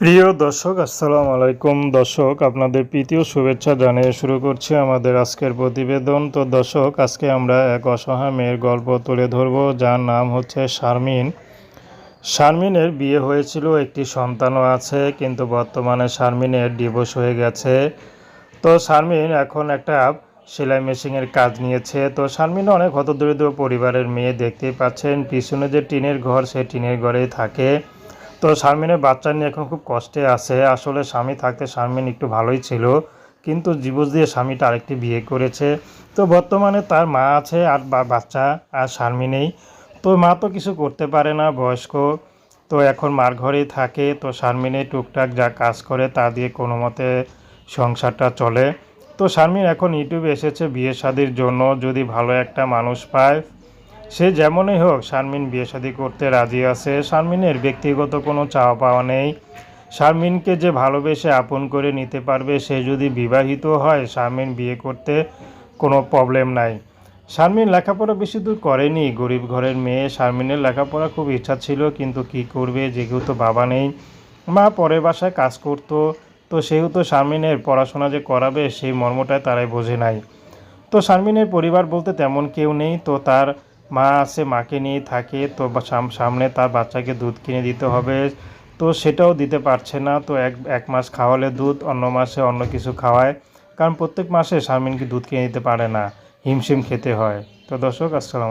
প্রিয় দর্শক, আসসালামু আলাইকুম। দর্শক, আপনাদের প্রীতীয় শুভেচ্ছা জানিয়ে শুরু করছি আমাদের আজকের প্রতিবেদন। তো দর্শক, আজকে আমরা এক অসহায় মেয়ের গল্প তুলে ধরব, যার নাম হচ্ছে শারমিন। শারমিনের বিয়ে হয়েছিল, একটি সন্তানও আছে, কিন্তু বর্তমানে শারমিনের ডিভোর্স হয়ে গেছে। তো শারমিন এখন একটা সেলাই মেশিনের কাজ নিয়েছে। তো শারমিন অনেক হতদরিদ্র পরিবারের মেয়ে দেখতেই পাচ্ছেন। পিছনে যে টিনের ঘর, সেই টিনের ঘরেই থাকে। তো শারমিনের বাচ্চা নিয়ে এখন খুব কষ্টে আছে। আসলে স্বামী থাকতে শারমিন একটু ভালোই ছিল, কিন্তু জীবজ দিয়ে স্বামীটা আরেকটি বিয়ে করেছে। তো বর্তমানে তার মা আছে আর বাচ্চা আর শারমিনেই। তো মা তো কিছু করতে পারে না, বয়স্ক। তো এখন মার ঘরেই থাকে। তো শারমিনে টুকটাক যা কাজ করে তা দিয়ে কোনো মতে সংসারটা চলে। তো শারমিন এখন ইউটিউবে এসেছে বিয়ে শাদির জন্য। যদি ভালো একটা মানুষ পায় সে যেমনই হোক, শারমিন বিয়ে শাদী করতে রাজি আছে। শারমিনের ব্যক্তিগত কোনো চাওয়া পাওয়া নেই। শারমিনকে যে ভালোবেসে আপন করে নিতে পারবে, সে যদি বিবাহিত হয়, শারমিন বিয়ে করতে কোনো প্রবলেম নাই। শারমিন লেখাপড়া বেশি দূর করেনি। গরিব ঘরের মেয়ে, শারমিনের লেখাপড়া খুব ইচ্ছা ছিল, কিন্তু কি করবে? যেহেতু বাবা নেই। মা পরের বাসায় কাজ করতো, তো সেহেতু শারমিনের পড়াশোনা যে করাবে, সেই মর্মটায় তারাই বোঝে নাই। তো শারমিনের পরিবার বলতে তেমন কেউ নেই, তো তার মা আছে, মাকে নিয়ে থাকে, তো সাম- সামনে তার বাচ্চাকে দুধ কিনে দিতে হবে। তো সেটাও দিতে পারছে না, তো এক এক মাস খাওয়ালে দুধ, অন্য মাসে অন্য কিছু খাওয়ায়। কারণ প্রত্যেক মাসে শারমিনকে দুধ কিনে দিতে পারে না, হিমশিম খেতে হয়। তো দর্শক, আসসালাম